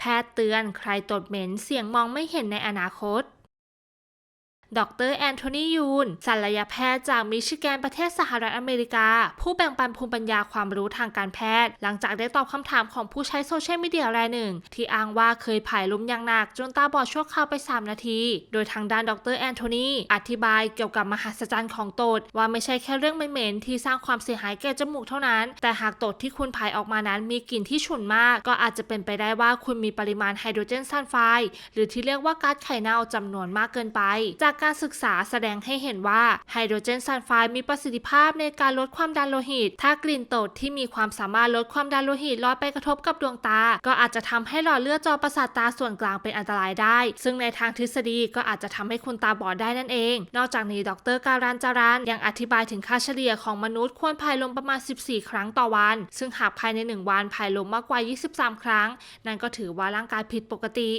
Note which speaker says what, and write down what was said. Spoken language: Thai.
Speaker 1: แพทย์เตือนใครตดเหม็นเสี่ยงมองไม่เห็นในอนาคต ดรแอนโทนียูนศัลยแพทย์จากมิชิแกนประเทศสหรัฐอเมริกา ผู้แบ่งปันภูมิปัญญาความรู้ทางการแพทย์ หลังจากได้ตอบคำถามของผู้ใช้โซเชียลมีเดียรายหนึ่ง ที่อ้างว่าเคยผายลมอย่างหนักจนตาบอดชั่วคราวไป 3 นาที โดยทางด้านดรแอนโทนีอธิบายเกี่ยวกับมหัศจรรย์ของตด ว่าไม่ใช่แค่เรื่องเหม็นๆที่สร้างความเสียหายแก่จมูกเท่านั้น แต่หากตดที่คุณผายออกมานั้นมีกลิ่นที่ฉุนมาก ก็อาจจะเป็นไปได้ว่าคุณมีปริมาณไฮโดรเจนซัลไฟด์หรือที่เรียกว่าก๊าซไข่เน่าจำนวนมากเกินไป จากการศึกษาแสดงให้เห็นว่าไฮโดรเจนซัลไฟด์มีประสิทธิภาพในการลดความดันโลหิต ถ้ากลิ่นตดที่มีความสามารถลดความดันโลหิตลอยไปกระทบกับดวงตา ก็อาจจะทำให้หลอดเลือดจอประสาทตาส่วนกลางเป็นอันตรายได้ ซึ่งในทางทฤษฎีก็อาจจะทำให้คุณตาบอดได้นั่นเอง นอกจากนี้ดรการันจารันยังอธิบายถึงค่าเฉลี่ยของมนุษย์ควรพายลมประมาณ 14 ครั้งต่อวัน ซึ่งหากภายใน 1 วันพายลมมากกว่า 23 ครั้ง นั่นก็ถือว่าร่างกายผิดปกติ